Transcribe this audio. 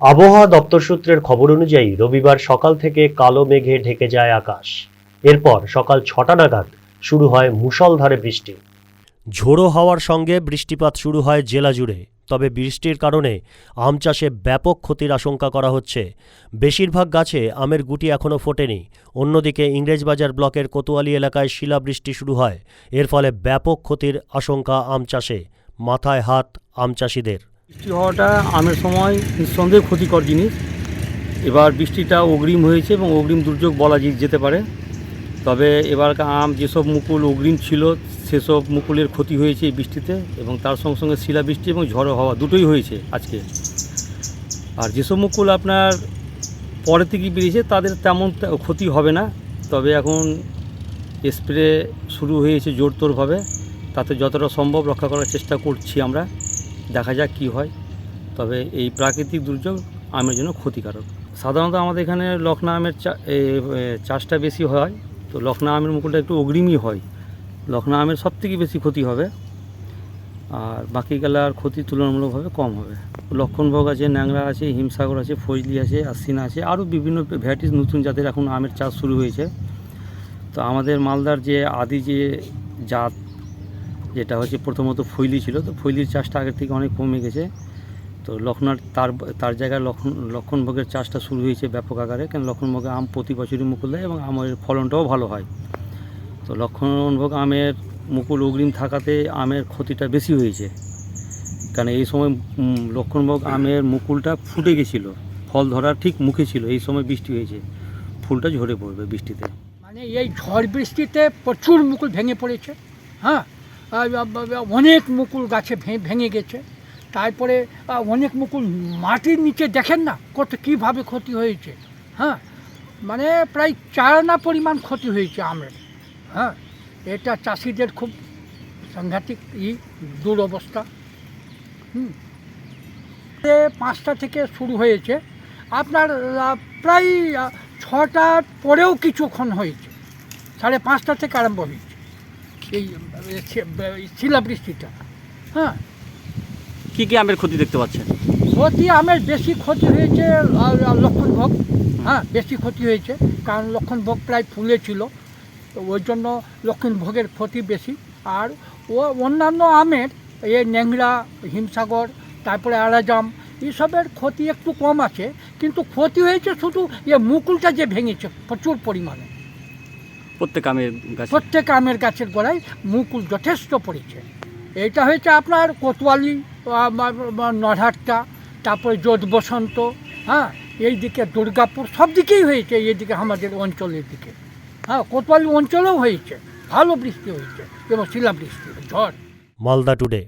আবহাওয়া দপ্তর সূত্রের খবর অনুযায়ী রবিবার সকাল থেকে কালো মেঘে ঢেকে যায় আকাশ। এরপর সকাল ছটা নাগাদ শুরু হয় মুষলধারে বৃষ্টি। ঝোড়ো হওয়ার সঙ্গে বৃষ্টিপাত শুরু হয় জেলা জুড়ে, তবে বৃষ্টির কারণে আম চাষে ব্যাপক ক্ষতির আশঙ্কা করা হচ্ছে। বেশিরভাগ গাছে আমের গুটি এখনও ফোটেনি। অন্যদিকে ইংরেজবাজার ব্লকের কোতোয়ালি এলাকায় শিলাবৃষ্টি শুরু হয়। এর ফলে ব্যাপক ক্ষতির আশঙ্কা আম চাষে। মাথায় হাত আম চাষিদের। বৃষ্টি হওয়াটা আমের সময় নিঃসন্দেহে ক্ষতিকর জিনিস। এবার বৃষ্টিটা অগ্রিম হয়েছে এবং অগ্রিম দুর্যোগ বলা যেতে পারে। তবে এবার আম যেসব মুকুল অগ্রিম ছিল, সেসব মুকুলের ক্ষতি হয়েছে এই বৃষ্টিতে এবং তার সঙ্গে সঙ্গে শিলাবৃষ্টি এবং ঝড়ো হওয়া দুটোই হয়েছে আজকে। আর যেসব মুকুল আপনার পরে থেকে বেরিয়েছে, তাদের তেমন ক্ষতি হবে না। তবে এখন স্প্রে শুরু হয়েছে জোরতোরভাবে। তাতে যতটা সম্ভব রক্ষা করার চেষ্টা করছি আমরা। দেখা যাক কি হয়। তবে এই প্রাকৃতিক দুর্যোগ আমের জন্য ক্ষতিকারক। সাধারণত আমাদের এখানে লখনা আমের চাষটা বেশি হয়। তো লখনা আমের মুকুলটা একটু অগ্রিমই হয়। লখনা আমের সব থেকে বেশি ক্ষতি হবে। আর বাকি গেলার ক্ষতি তুলনামূলকভাবে কম হবে। লক্ষণভোগ আছে, ন্যাংরা আছে, হিমসাগর আছে, ফজলি আছে, আশ্বিনা আছে, আরও বিভিন্ন ভ্যারাইটিস নতুন জাতের এখন আমের চাষ শুরু হয়েছে। তো আমাদের মালদার যে আদি যে জাত যেটা হচ্ছে প্রথমত ফৈলি ছিল, তো ফৈলির চাষটা আগের থেকে অনেক কমে গেছে। তো লক্ষণার তার তার জায়গায় লক্ষণ লক্ষণভোগের চাষটা শুরু হয়েছে ব্যাপক আকারে, কেন লক্ষণভোগে আম প্রতি বছরই মুকুল দেয় এবং আমের ফলনটাও ভালো হয়। তো লক্ষণভোগ আমের মুকুল অগ্রিম থাকাতে আমের ক্ষতিটা বেশি হয়েছে। কারণ এই সময় লক্ষণভোগ আমের মুকুলটা ফুটে গেছিল, ফল ধরার ঠিক মুখে ছিল, এই সময় বৃষ্টি হয়েছে। ফুলটা ঝরে পড়বে বৃষ্টিতে। মানে এই ঝড় বৃষ্টিতে প্রচুর মুকুল ভেঙে পড়েছে হ্যাঁ? অনেক মুকুল গাছে ভেঙে গেছে। তারপরে অনেক মুকুল মাটির নিচে দেখেন না কত কীভাবে ক্ষতি হয়েছে। হ্যাঁ মানে প্রায় চার আনা পরিমাণ ক্ষতি হয়েছে আমের হ্যাঁ এটা চাষিদের খুব সাংঘাতিক ই, দুরবস্থা। হুম পাঁচটা থেকে শুরু হয়েছে। আপনার প্রায় ছটার পরেও কিছুক্ষণ হয়েছে। সাড়ে পাঁচটা থেকে আরম্ভ হয়েছে। এই শিলাবৃষ্টিটা হ্যাঁ। কী কী আমের ক্ষতি দেখতে পাচ্ছেন? ক্ষতি আমের বেশি ক্ষতি হয়েছে লক্ষণভোগ হ্যাঁ বেশি ক্ষতি হয়েছে কারণ লক্ষণভোগ প্রায় ফুলে ছিল তো ওই জন্য লক্ষণভোগের ক্ষতি বেশি। আর ও অন্যান্য আমের এই ন্যাংরা হিমসাগর তারপরে আলাজাম এসবের ক্ষতি একটু কম আছে কিন্তু ক্ষতি হয়েছে শুধু এ মুকুলটা যে ভেঙেছে প্রচুর পরিমাণে। প্রত্যেক আমের গাছে প্রত্যেক আমের গাছের গোড়ায় মুকুল যথেষ্ট পড়েছে। এটা হয়েছে আপনার কোতোয়ালি নরহাট্টা তারপরে যোধ বসন্ত হ্যাঁ এই দিকে দুর্গাপুর সব দিকেই হয়েছে এইদিকে আমাদের অঞ্চলের দিকে। হ্যাঁ কোতোয়ালি অঞ্চলেও হয়েছে ভালো বৃষ্টি হয়েছে এবং শিলাবৃষ্টি ঝড়। মালদা টুডে।